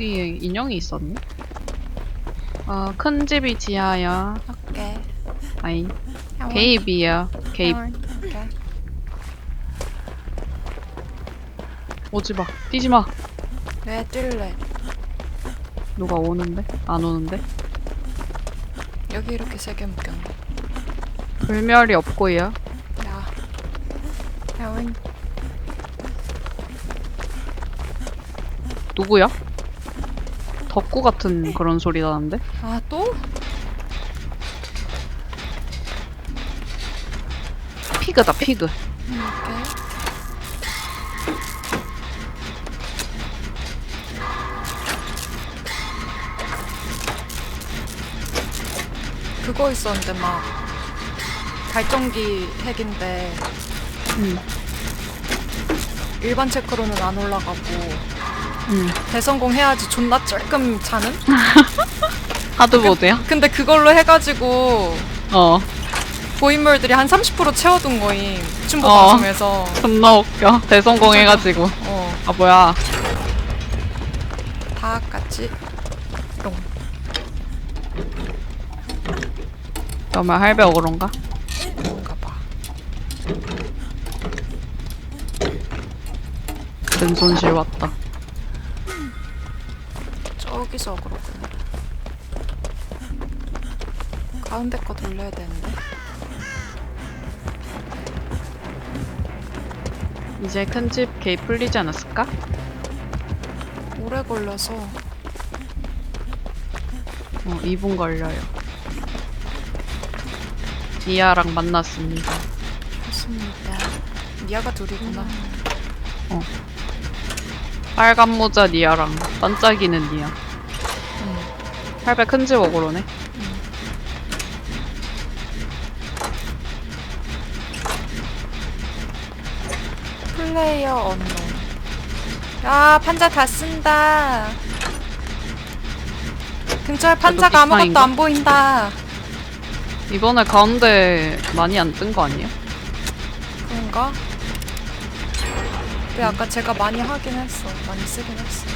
여기 인형이 있었네. 어, 큰 집이 지하야. 오케이. 아이. 향원. 오케이. 오지 마. 뛰지 마. 왜 뛸래? 누가 오는데? 안 오는데? 여기 이렇게 세개 묶였네. 불멸이 없고요. 야. 향원. 누구야? 덕구 같은 그런 소리 나는데? 아 또? 피그다, 피그. 음, 오케이. 그거 있었는데 막 발전기 핵인데 응, 일반 체크로는 안 올라가고 응. 대성공 해야지 존나 찔끔 차는? 하드보드야? 근데 그걸로 해가지고 어. 고인물들이 한 30% 채워둔 거임 춤보 어. 방송에서 존나 웃겨. 대성공 해가지고. 어, 아, 뭐야. 다 같이 롱 정말 할배 어그런가? 뭔가 봐큰 손실 왔다. 저기서 그렇구나 가운데 거 돌려야 되는데 이제 큰집 개입 풀리지 않았을까? 오래 걸려서 어, 2분 걸려요. 이아랑 만났습니다. 좋습니다 니아가 둘이구나 빨간 모자 니아랑 반짝이는 니아. 응. 할배 큰 집 어그로네. 플레이어 언론 야 판자 다 쓴다 근처에 판자가 아무것도? 안 보인다 이번에 가운데 많이 안 뜬 거 아니에요? 그런가? 근데 아까 제가 많이 하긴 했어 많이 쓰긴 했어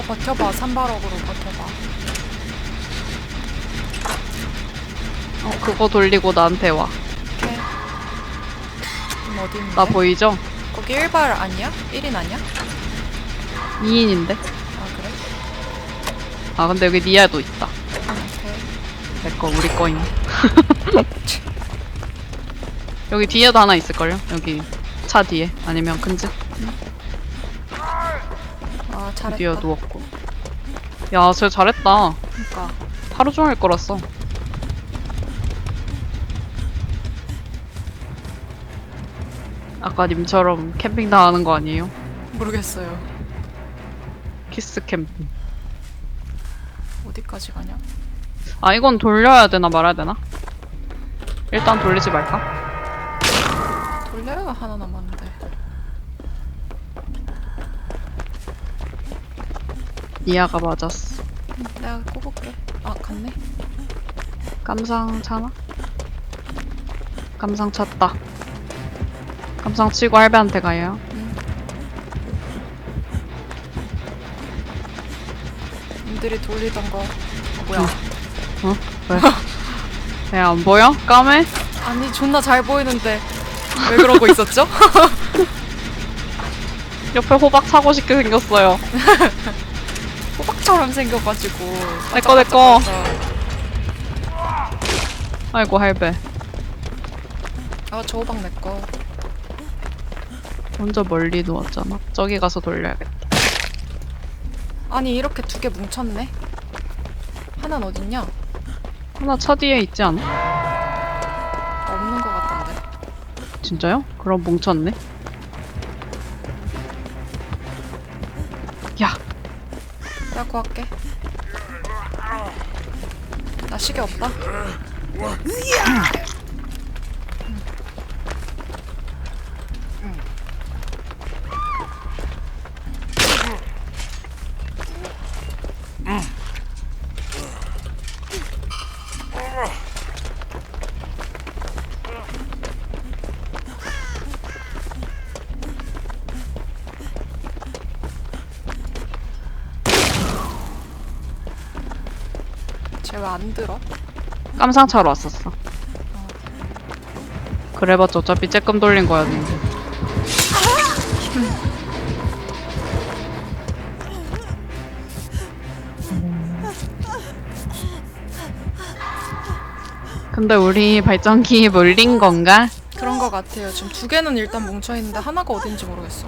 더 버텨봐 산발업으로 버텨봐 어, 그거 돌리고 나한테 와. 오케이 그럼 어디 있는데? 나 보이죠? 거기 1발 아니야? 1인 아니야? 2인인데? 아 그래? 아, 근데 여기 니아도 있다. 오케이 내 거, 우리 거임. 여기 뒤에도 하나 있을걸요? 여기 차 뒤에. 아니면 큰 집. 아 잘했다 드디어 누웠고. 야, 쟤 잘했다. 그니까 하루 종일 끌었어. 아까 님처럼 캠핑 당하는 거 아니에요? 모르겠어요 키스 캠핑. 어디까지 가냐? 아, 이건 돌려야 되나 말아야 되나? 일단 돌리지 말까? 돌려야 하나 남았는데 니아가 맞았어. 응, 내가 꼽을게 아 갔네 감상 차나? 감상 찼다. 감상 치고 할배한테 가요. 응. 님들이 돌리던 거 어, 뭐야 어? 왜? 왜안 보여? 까매? 아니 존나 잘 보이는데 왜 그러고 있었죠? 옆에 호박 사고 싶게 생겼어요. 호박처럼 생겨가지고 내꺼, 내꺼. 아이고 할배. 아, 저 호박 내꺼 먼저 멀리 누웠잖아. 저기 가서 돌려야겠다. 아니 이렇게 두 개 뭉쳤네 하나는 어딨냐? 하나 차 뒤에 있지 않아? 없는 것 같던데 진짜요? 그럼 뭉쳤네. 야, 내가 구할게. 나 시계 없다 쟤왜안 들어? 깜상차로 왔었어. 그래봤자 어차피 쬐끔 돌린 거였는데. 근데 우리 발전기 물린 건가? 그런 거 같아요. 지금 두 개는 일단 뭉쳐 있는데 하나가 어딘지 모르겠어.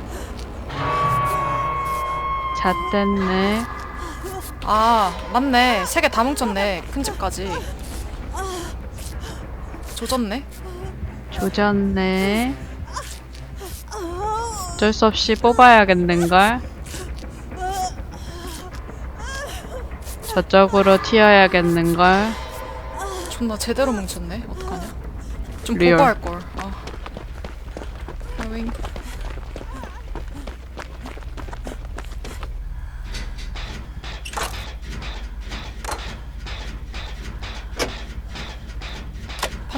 잣됐네. 아 맞네. 세 개 다 뭉쳤네. 큰 집까지. 조졌네. 조졌네. 어쩔 수 없이 뽑아야겠는걸? 저쪽으로 튀어야겠는걸? 존나 제대로 뭉쳤네. 어떡하냐? 좀 리얼. 보고 할 걸. 아. 하윙.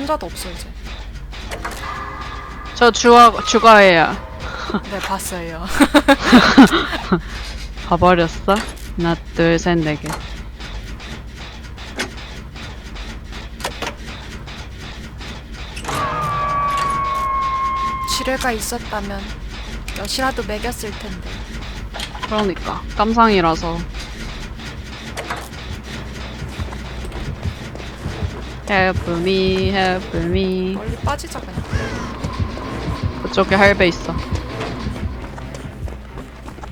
판자도 없어 이제. 저 주화, 주가예요. 네 봤어요. 봐버렸어? 하나, 둘, 셋, 네 개. 지뢰가 있었다면 몇이라도 매겼을 텐데. 그러니까. 깜상이라서. Help me, help me. 멀리 빠지자 그냥. 그쪽에 할배 있어.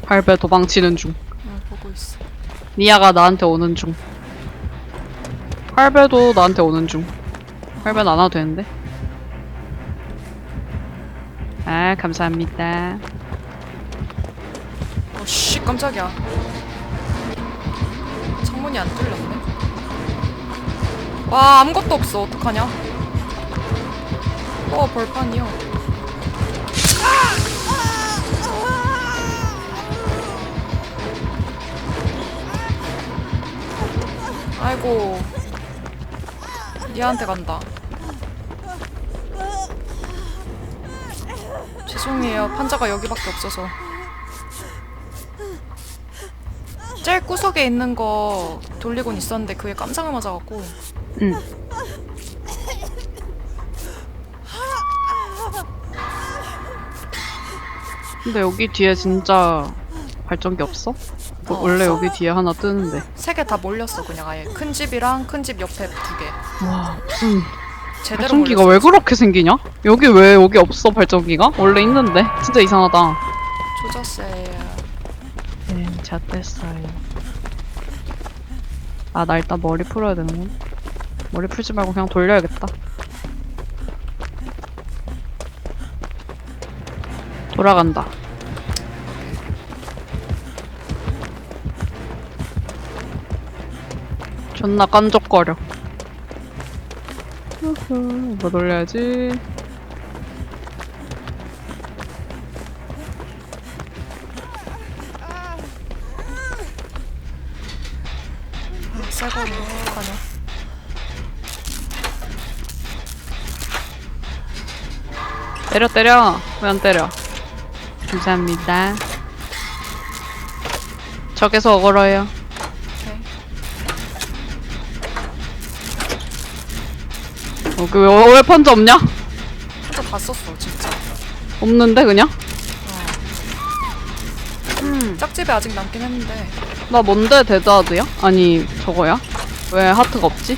할배 도망치는 중. 응 보고 있어. 니아가 나한테 오는 중. 할배도 나한테 오는 중. 할배는 안 와도 되는데. 아, 감사합니다. 어씨 깜짝이야. 창문이 안 뚫렸네. 와 아무것도 없어 어떡하냐? 어 벌판이요. 아이고 얘한테 간다. 죄송해요 판자가 여기밖에 없어서. 제일 구석에 있는 거 돌리곤 있었는데 그게 깜상을 맞아갖고 응. 근데 여기 뒤에 진짜 발전기 없어? 뭐 어, 원래. 여기 뒤에 하나 뜨는데. 세 개 다 몰렸어 그냥 아예 큰 집이랑 큰 집 옆에 두 개. 와, 무슨 제대로 발전기가 몰렸어. 왜 그렇게 생기냐? 여기 왜 여기 없어 발전기가? 원래 있는데. 진짜 이상하다. 조졌어요. 네, 잣됐어요. 아, 나 일단 머리 풀어야 되는군. 머리 풀지 말고 그냥 돌려야겠다. 돌아간다. 존나 깐족거려. 후후, 뭐 돌려야지? 때려 때려 왜 안 때려 감사합니다 적에서 오케이. 어, 그 왜 왜 판자 없냐? 혼자 다 썼어 진짜. 없는데 그냥? 음. 짝집에 아직 남긴 했는데 나 뭔데 데드하드야? 아니 저거야? 왜 하트가 없지?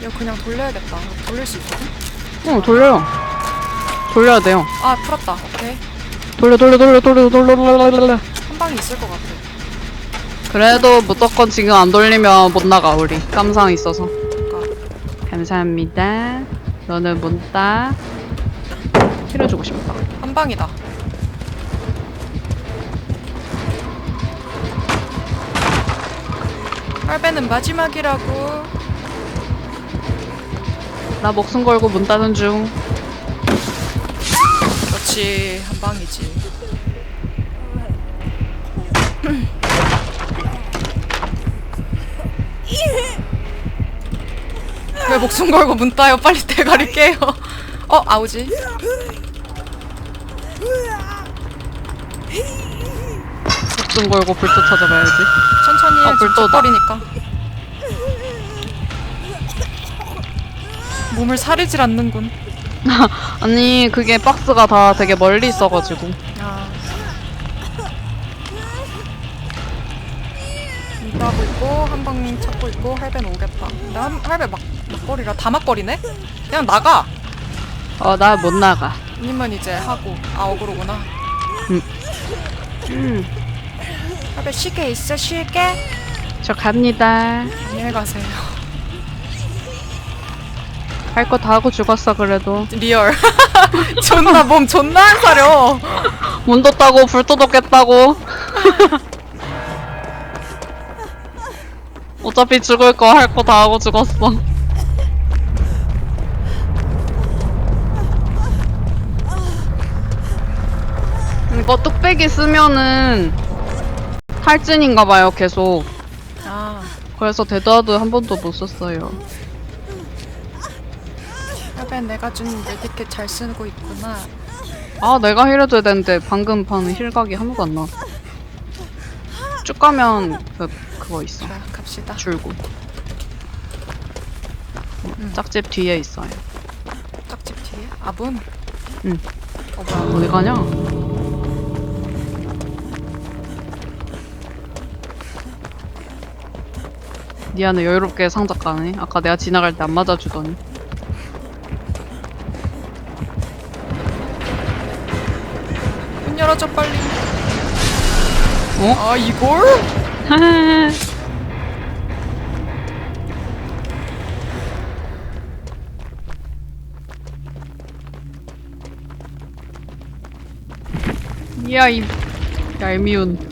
이거 그냥 돌려야겠다. 돌릴 수 있거든? 어 돌려요 돌려야 돼요 아 풀었다. 오케이. 돌려 돌려 돌려 돌려 돌려 돌려 돌려 한 방이 있을 것 같아. 그래도 무조건 지금 안 돌리면 못 나가 우리 깜상 있어서 그러니까 감사합니다 너는 문따 힐해주고 싶다 한 방이다. 할배는 마지막이라고. 나 목숨 걸고 문 따는 중 그렇지 한 방이지. 왜 목숨 걸고 문 따요? 빨리 대가리 깨요. 어 아우지. 목숨 걸고 불도 찾아봐야지. 천천히 해. 아, 지금 불도다. 족거리니까. 몸을 사리질 않는군. 아니 그게 박스가 다 되게 멀리 있어가지고. 아. 이거 하고 있고 한방님 찾고 있고 할배는 오겠다. 근데 한, 할배 막 막거리라 다 막거리네? 그냥 나가. 어 나 못 나가. 님은 이제 하고 아 어그로구나. 음, 할배 쉬게 있어 쉴게. 저 갑니다. 안녕히 가세요. 할 거 다 하고 죽었어 그래도. 리얼. 존나 몸 존나 안 사려. 문 뒀다고 불 뜯었겠다고. 어차피 죽을 거 할 거 다 하고 죽었어. 이거 뚝배기 쓰면은 탈진인가 봐요 계속. 아 그래서 데드하드 한 번도 못 썼어요. 할배 내가 준 메디킷 잘 쓰고 있구나. 아 내가 힐해줘야 되는데 방금 판은 힐각이 하나도 안 나왔어. 쭉 가면 그 그거 있어. 자 갑시다. 줄고. 짝집 뒤에 있어요. 짝집 뒤에? 아 문? 응. 어 뭐야? 어디 가냐? 미안해 여유롭게 상작 가네. 아까 내가 지나갈 때 안 맞아주더니. 문 열어줘 빨리. 어? 아 이걸? 이야 이 얄미운.